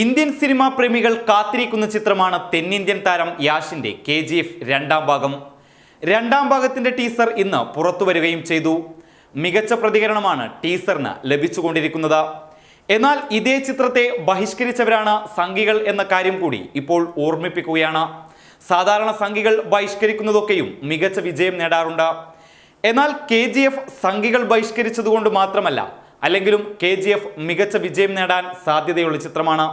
Indian cinema പ്രേമികൾ കാത്തിരിക്കുന്ന ചിത്രമാണ് തെന്നിന്ത്യൻ താരം യാഷിന്റെ കെ ജി എഫ് രണ്ടാം ഭാഗം. രണ്ടാം ഭാഗത്തിന്റെ ടീസർ ഇന്ന് പുറത്തു വരികയും ചെയ്തു. മികച്ച പ്രതികരണമാണ് ടീസറിന് ലഭിച്ചുകൊണ്ടിരിക്കുന്നത്. എന്നാൽ ഇതേ ചിത്രത്തെ ബഹിഷ്കരിച്ചവരാണ് സംഘികൾ എന്ന കാര്യം കൂടി ഇപ്പോൾ ഓർമ്മിപ്പിക്കുകയാണ്. സാധാരണ സംഘികൾ ബഹിഷ്കരിക്കുന്നതൊക്കെയും മികച്ച വിജയം നേടാറുണ്ട്. എന്നാൽ കെ ജി എഫ് സംഘികൾ ബഹിഷ്കരിച്ചതുകൊണ്ട് മാത്രമല്ല അല്ലെങ്കിലും കെ ജി എഫ് മികച്ച വിജയം നേടാൻ സാധ്യതയുള്ള ചിത്രമാണ്.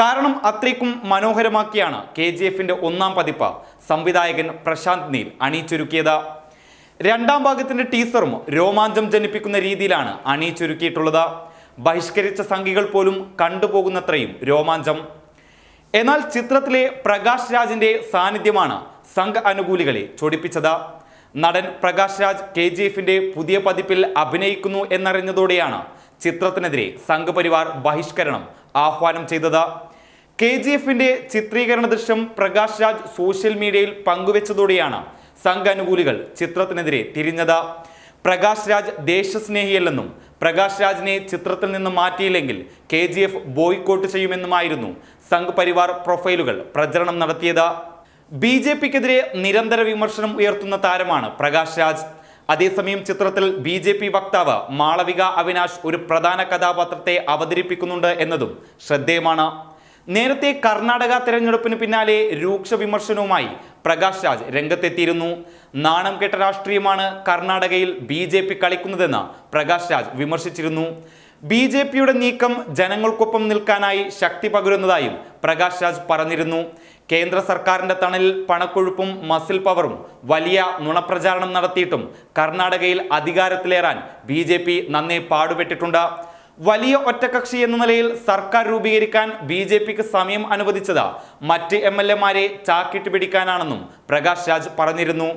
കാരണം അത്രയ്ക്കും മനോഹരമാക്കിയാണ് കെ ജി എഫിന്റെ ഒന്നാം പതിപ്പ് സംവിധായകൻ പ്രശാന്ത് നീൽ അണിയിച്ചൊരുക്കിയത്. രണ്ടാം ഭാഗത്തിന്റെ ടീസറും രോമാഞ്ചം ജനിപ്പിക്കുന്ന രീതിയിലാണ് അണിയിച്ചൊരുക്കിയിട്ടുള്ളത്. ബഹിഷ്കരിച്ച സംഖികൾ പോലും കണ്ടുപോകുന്നത്രയും രോമാഞ്ചം. എന്നാൽ ചിത്രത്തിലെ പ്രകാശ് രാജിന്റെ സാന്നിധ്യമാണ് സംഘ അനുകൂലികളെ ചൊടിപ്പിച്ചത്. നടൻ പ്രകാശ് രാജ് കെ ജി എഫിന്റെ പുതിയ പതിപ്പിൽ അഭിനയിക്കുന്നു എന്നറിഞ്ഞതോടെയാണ് ചിത്രത്തിനെതിരെ സംഘപരിവാർ ബഹിഷ്കരണം ആഹ്വാനം ചെയ്തത്. കെ ജി എഫിന്റെ ചിത്രീകരണ ദൃശ്യം പ്രകാശ് രാജ് സോഷ്യൽ മീഡിയയിൽ പങ്കുവെച്ചതോടെയാണ് സംഘാനുകൂലികൾ ചിത്രത്തിനെതിരെ തിരിഞ്ഞത്. പ്രകാശ് രാജ് ദേശസ്നേഹിയല്ലെന്നും പ്രകാശ് രാജിനെ ചിത്രത്തിൽ നിന്ന് മാറ്റിയില്ലെങ്കിൽ കെ ജി എഫ് ബോയ്ക്കോട്ട് ചെയ്യുമെന്നുമായിരുന്നു സംഘ് പരിവാർ പ്രൊഫൈലുകൾ പ്രചരണം നടത്തിയത്. ബി ജെ പിക്കെതിരെ നിരന്തര വിമർശനം ഉയർത്തുന്ന താരമാണ് പ്രകാശ് രാജ്. അതേസമയം ചിത്രത്തിൽ ബി ജെ പി വക്താവ് മാളവിക അവിനാശ് ഒരു പ്രധാന കഥാപാത്രത്തെ അവതരിപ്പിക്കുന്നുണ്ട് എന്നതും ശ്രദ്ധേയമാണ്. നേരത്തെ കർണാടക തെരഞ്ഞെടുപ്പിന് പിന്നാലെ രൂക്ഷ വിമർശനവുമായി പ്രകാശ് രാജ് രംഗത്തെത്തിയിരുന്നു. നാണം കെട്ട രാഷ്ട്രീയമാണ് കർണാടകയിൽ ബി കളിക്കുന്നതെന്ന് പ്രകാശ് രാജ് വിമർശിച്ചിരുന്നു. ബി ജെ പിയുടെ നീക്കം ജനങ്ങൾക്കൊപ്പം നിൽക്കാനായി ശക്തി പകരുന്നതായും പ്രകാശ് രാജ് പറഞ്ഞിരുന്നു. കേന്ദ്ര സർക്കാരിന്റെ തണലിൽ പണക്കൊഴുപ്പും മസിൽ പവറും വലിയ നുണപ്രചാരണം നടത്തിയിട്ടും കർണാടകയിൽ അധികാരത്തിലേറാൻ ബി ജെ പി നന്നേ പാടുപെട്ടിട്ടുണ്ട്. വലിയ ഒറ്റകക്ഷി എന്ന നിലയിൽ സർക്കാർ രൂപീകരിക്കാൻ ബി ജെ പിക്ക് സമയം അനുവദിച്ചത് മറ്റ് എം എൽ എമാരെ ചാക്കിട്ട് പിടിക്കാനാണെന്നും പ്രകാശ് രാജ് പറഞ്ഞിരുന്നു.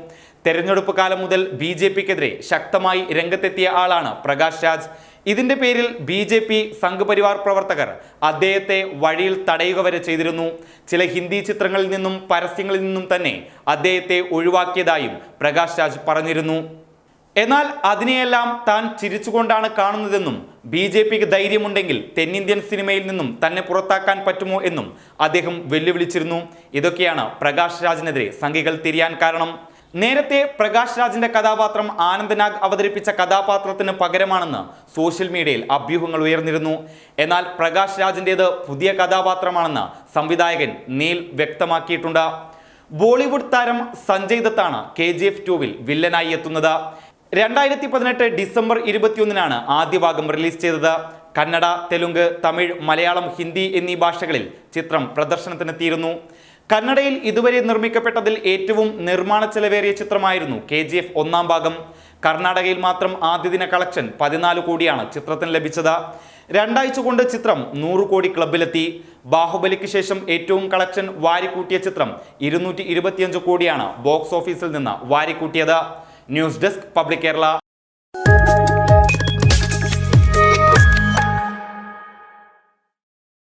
തെരഞ്ഞെടുപ്പ് കാലം മുതൽ ബി ജെ പിക്കെതിരെ ശക്തമായി രംഗത്തെത്തിയ ആളാണ് പ്രകാശ് രാജ്. ഇതിന്റെ പേരിൽ ബി ജെ പി സംഘപരിവാർ പ്രവർത്തകർ അദ്ദേഹത്തെ വഴിയിൽ തടയുക വരെ ചെയ്തിരുന്നു. ചില ഹിന്ദി ചിത്രങ്ങളിൽ നിന്നും പരസ്യങ്ങളിൽ നിന്നും തന്നെ അദ്ദേഹത്തെ ഒഴിവാക്കിയതായും പ്രകാശ് രാജ് പറഞ്ഞിരുന്നു. എന്നാൽ അതിനെയെല്ലാം താൻ ചിരിച്ചുകൊണ്ടാണ് കാണുന്നതെന്നും ബി ജെ പിക്ക് ധൈര്യമുണ്ടെങ്കിൽ തെന്നിന്ത്യൻ സിനിമയിൽ നിന്നും തന്നെ പുറത്താക്കാൻ പറ്റുമോ എന്നും അദ്ദേഹം വെല്ലുവിളിച്ചിരുന്നു. ഇതൊക്കെയാണ് പ്രകാശ് രാജിനെതിരെ സംഘികൾ തിരിയാൻ കാരണം. നേരത്തെ പ്രകാശ് രാജിന്റെ കഥാപാത്രം ആനന്ദനാഗ് അവതരിപ്പിച്ച കഥാപാത്രത്തിന് പകരമാണെന്ന് സോഷ്യൽ മീഡിയയിൽ അഭ്യൂഹങ്ങൾ ഉയർന്നിരുന്നു. എന്നാൽ പ്രകാശ് രാജിന്റെത് പുതിയ കഥാപാത്രമാണെന്ന് സംവിധായകൻ നീൽ വ്യക്തമാക്കിയിട്ടുണ്ട്. ബോളിവുഡ് താരം സഞ്ജയ് ദത്താണ് കെ ജി എഫ് ടുവിൽ വില്ലനായി എത്തുന്നത്. രണ്ടായിരത്തി പതിനെട്ട് ഡിസംബർ ഇരുപത്തിയൊന്നിനാണ് ആദ്യ ഭാഗം റിലീസ് ചെയ്തത്. കന്നഡ തെലുങ്ക് തമിഴ് മലയാളം ഹിന്ദി എന്നീ ഭാഷകളിൽ ചിത്രം പ്രദർശനത്തിനെത്തിയിരുന്നു. കന്നഡയിൽ ഇതുവരെ നിർമ്മിക്കപ്പെട്ടതിൽ ഏറ്റവും നിർമ്മാണ ചെലവേറിയ ചിത്രമായിരുന്നു കെ ജി എഫ് ഒന്നാം ഭാഗം. കർണാടകയിൽ മാത്രം ആദ്യ ദിന കളക്ഷൻ പതിനാല് കോടിയാണ് ചിത്രത്തിന് ലഭിച്ചത്. രണ്ടാഴ്ച കൊണ്ട് ചിത്രം നൂറ് കോടി ക്ലബിലെത്തി ബാഹുബലിക്ക് ശേഷം ഏറ്റവും കളക്ഷൻ വാരിക്കൂട്ടിയ ചിത്രം ഇരുന്നൂറ്റി കോടിയാണ് ബോക്സ് ഓഫീസിൽ നിന്ന് വാരിക്കൂട്ടിയത്. News desk public Kerala.